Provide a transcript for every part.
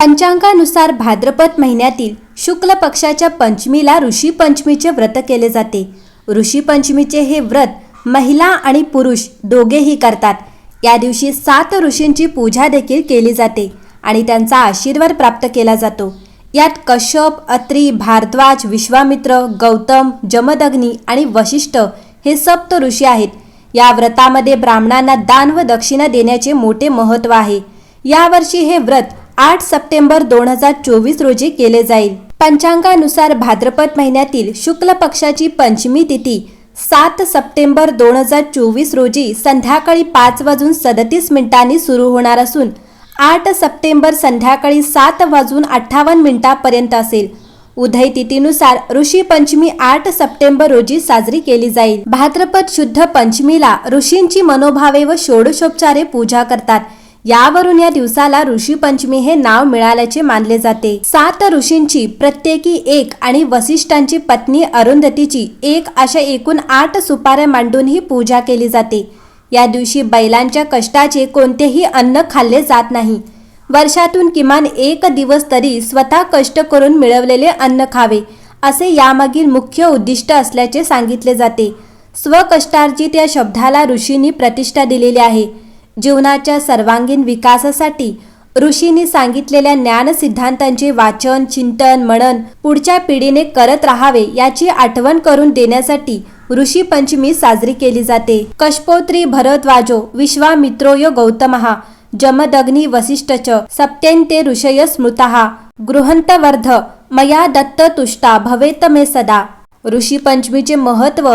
पंचांगानुसार भाद्रपद महिन्यातील शुक्ल पक्षाच्या पंचमीला ऋषी पंचमीचे व्रत केले जाते. ऋषी पंचमीचे हे व्रत महिला आणि पुरुष दोघेही करतात. या दिवशी सात ऋषींची पूजा देखील केली जाते आणि त्यांचा आशीर्वाद प्राप्त केला जातो. यात कश्यप अत्री भारद्वाज विश्वामित्र गौतम जमदग्नी आणि वशिष्ठ हे सप्त ऋषी आहेत. या व्रतामध्ये ब्राह्मणांना दान व दक्षिणा देण्याचे मोठे महत्त्व आहे. यावर्षी हे व्रत आठ सप्टेंबर दोन हजार चोवीस रोजी केले जाईल. पंचांगानुसार भाद्रपद महिन्यातील शुक्ल पक्षाची पंचमी तिथी सात सप्टेंबर दोन हजार चोवीस रोजी संध्याकाळी पाच वाजून सदतीस मिनिटांनी सुरू होणार असून आठ सप्टेंबर संध्याकाळी सात वाजून अठ्ठावन्न मिनिटापर्यंत असेल. उदय तिथीनुसार ऋषी पंचमी आठ सप्टेंबर रोजी साजरी केली जाईल. भाद्रपद शुद्ध पंचमीला ऋषींची मनोभावे व षोडशोपचारे पूजा करतात. यावरून या दिवसाला ऋषी पंचमी हे नाव मिळाल्याचे मानले जाते. सात ऋषींची प्रत्येकी एक आणि वसिष्ठांची पत्नी अरुंधतीची एक अशा एकूण आठ सुपाऱ्या मांडून ही पूजा केली जाते. या दिवशी बैलांच्या कष्टाचे कोणतेही अन्न खाल्ले जात नाही. वर्षातून किमान एक दिवस तरी स्वतः कष्ट करून मिळवलेले अन्न खावे असे यामागील मुख्य उद्दिष्ट असल्याचे सांगितले जाते. स्वकष्टार्जित या शब्दाला ऋषींनी प्रतिष्ठा दिलेली आहे. जीवनाच्या सर्वांगीण विकासासाठी ऋषींनी सांगितलेल्या ज्ञान सिद्धांतांचे वाचन चिंतन मनन पुढच्या पिढीने करत राहावे याची आठवण करून देण्यासाठी ऋषी पंचमी साजरी केली जाते. कशपोत्री भरद्वाजो विश्वामित्रोय गौतमहा जमदग्नी वसिष्ठच सप्त्यंते ऋषय स्मृतः गृहंतवर्ध मया दत्त तुष्टा भवेत मे सदा. ऋषी पंचमीचे महत्त्व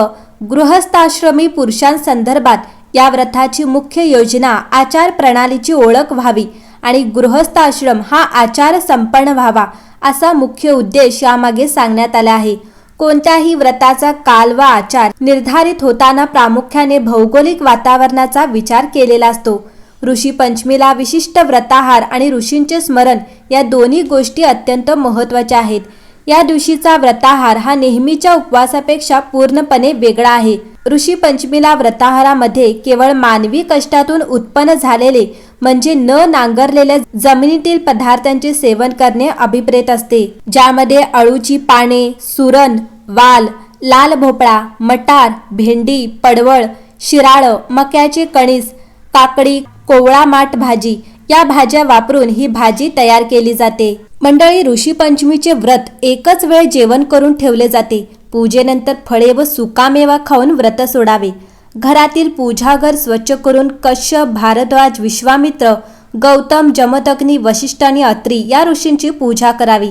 गृहस्थाश्रमी पुरुषांसंदर्भात या व्रताची मुख्य योजना आचार प्रणालीची ओळख व्हावी आणि गृहस्थाश्रम हा आचार संपन्न व्हावा असा मुख्य उद्देश यामागे सांगण्यात आला आहे. कोणत्याही व्रताचा काल व आचार निर्धारित होताना प्रामुख्याने भौगोलिक वातावरणाचा विचार केलेला असतो. ऋषी पंचमीला विशिष्ट व्रताहार आणि ऋषींचे स्मरण या दोन्ही गोष्टी अत्यंत महत्त्वाच्या आहेत. या दिवशीचा व्रताहार हा नेहमीच्या उपवासापेक्षा पूर्णपणे वेगळा आहे. ऋषी पंचमीला व्रताहारामध्ये केवळ मानवी कष्टातून उत्पन्न झालेले म्हणजे न नांगरलेल्या जमिनीतील पदार्थांचे सेवन करणे अभिप्रेत असते ज्यामध्ये अळूची पाने सुरण वाल लाल भोपळा मटार भेंडी पडवळ शिराळ मक्याचे कणीस काकडी कोवळा माठ भाजी या भाज्या वापरून ही भाजी तयार केली जाते. मंडळी ऋषी पंचमीचे व्रत एकच वेळ जेवण करून ठेवले जाते. पूजेनंतर फळे व सुकामेवा खाऊन व्रत सोडावे. घरातील पूजाघर स्वच्छ करून कश्यप भारद्वाज विश्वामित्र गौतम जमदग्नी वशिष्ठ आणि अत्री या ऋषींची पूजा करावी.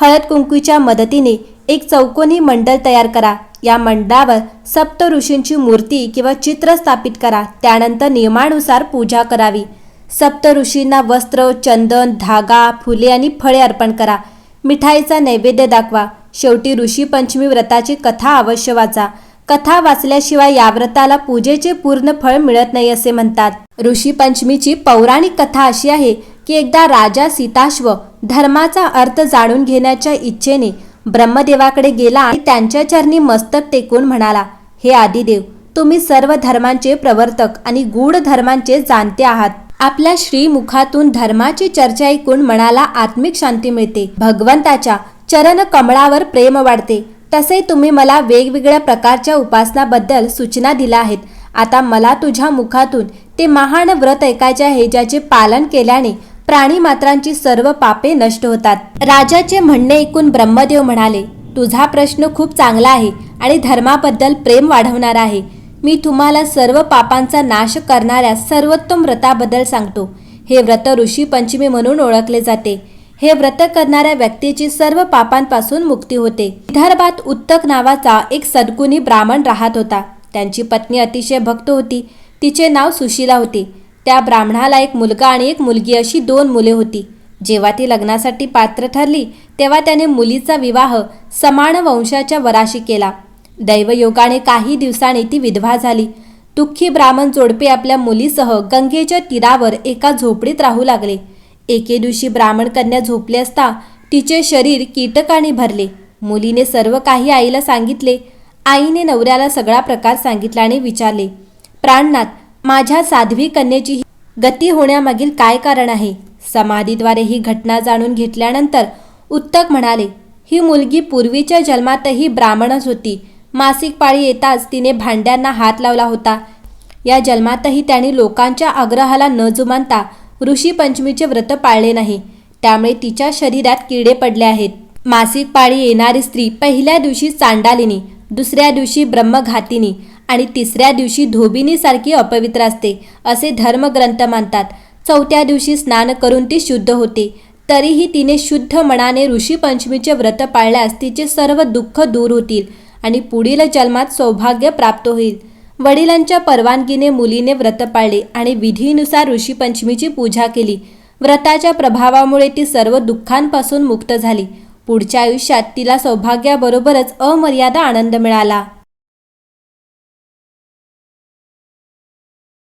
हळद कुंकूच्या मदतीने एक चौकोनी मंडळ तयार करा. या मंडळावर सप्त ऋषींची मूर्ती किंवा चित्र स्थापित करा. त्यानंतर नियमानुसार पूजा करावी. सप्त ऋषींना वस्त्र चंदन धागा फुले आणि फळे अर्पण करा. मिठाईचा नैवेद्य दाखवा. शेवटी ऋषी पंचमी व्रताची कथा अवश्य वाचा. कथा वाचल्याशिवाय या व्रताला पूजेचे पूर्ण फळ मिळत नाही असे म्हणतात. ऋषी पंचमीची पौराणिक कथा अशी आहे की एकदा राजा सीताश्व धर्माचा अर्थ जाणून घेण्याच्या इच्छेने ब्रह्मदेवाकडे गेला आणि त्यांच्या चरणी मस्तक टेकून म्हणाला हे आदिदेव तुम्ही सर्व धर्मांचे प्रवर्तक आणि गूढ धर्मांचे जाणते आहात. आपल्या श्रीमुखातून धर्माची चर्चा ऐकून मनाला आत्मिक शांती मिळते. भगवंताच्या चरण कमळावर प्रेम वाढते. तसे तुम्ही मला वेगवेगळ्या प्रकारच्या उपासनाबद्दल सूचना दिल्या आहेत. आता मला तुझ्या मुखातून ते महान व्रत ऐकायचे आहे ज्याचे पालन केल्याने प्राणी मात्रांची सर्व पापे नष्ट होतात. राजाचे म्हणणे ऐकून ब्रह्मदेव म्हणाले तुझा प्रश्न खूप चांगला आहे आणि धर्माबद्दल प्रेम वाढवणारा आहे. मी तुम्हाला सर्व पापांचा नाश करणाऱ्या सर्वोत्तम व्रताबद्दल सांगतो. हे व्रत ऋषी पंचमी म्हणून ओळखले जाते. हे व्रत करणाऱ्या व्यक्तीची सर्व पापांपासून मुक्ती होते. विदर्भात उत्तक नावाचा एक सद्गुणी ब्राह्मण राहत होता. त्यांची पत्नी अतिशय भक्त होती. तिचे नाव सुशीला होते. त्या ब्राह्मणाला एक मुलगा आणि एक मुलगी अशी दोन मुले होती. जेव्हा ती लग्नासाठी पात्र ठरली तेव्हा त्याने मुलीचा विवाह समान वंशाच्या वराशी केला. दैवयोगाने काही दिवसांनी ती विधवा झाली. दुःखी ब्राह्मण जोडपे आपल्या मुलीसह गंगेच्या तीरावर एका झोपडीत राहू लागले. एके दिवशी ब्राह्मण कन्या झोपली असता तिचे शरीर कीटकाने भरले. मुलीने सर्व काही आईला सांगितले. आईने नवऱ्याला सगळा प्रकार सांगितला आणि विचारले प्राणनाथ माझ्या साध्वी कन्येची गती होण्यामागील काय कारण आहे समाधीद्वारे ही घटना जाणून घेतल्यानंतर उत्तक म्हणाले ही मुलगी पूर्वीच्या जन्मातही ब्राह्मणच होती. मासिक पाळी येताच तिने भांड्यांना हात लावला होता. या जन्मातही त्यांनी लोकांच्या आग्रहाला न जुमानता ऋषी पंचमीचे व्रत पाळले नाही. त्यामुळे तिच्या शरीरात किडे पडले आहेत. मासिक पाळी येणारी स्त्री पहिल्या दिवशी चांडालिनी दुसऱ्या दिवशी ब्रह्मघातिनी आणि तिसऱ्या दिवशी धोबिनीसारखी अपवित्र असते असे धर्मग्रंथ मानतात. चौथ्या दिवशी स्नान करून ती शुद्ध होते. तरीही तिने शुद्ध मनाने ऋषी पंचमीचे व्रत पाळल्यास तिचे सर्व दुःख दूर होतील. आणि पुढील जन्मात सौभाग्य प्राप्त होईल. वडिलांच्या परवानगीने मुलीने व्रत पाळले आणि विधीनुसार ऋषीपंचमीची पूजा केली. व्रताच्या प्रभावामुळे ती सर्व दुःखांपासून मुक्त झाली. पुढच्या आयुष्यात तिला सौभाग्याबरोबरच अमर्यादा आनंद मिळाला.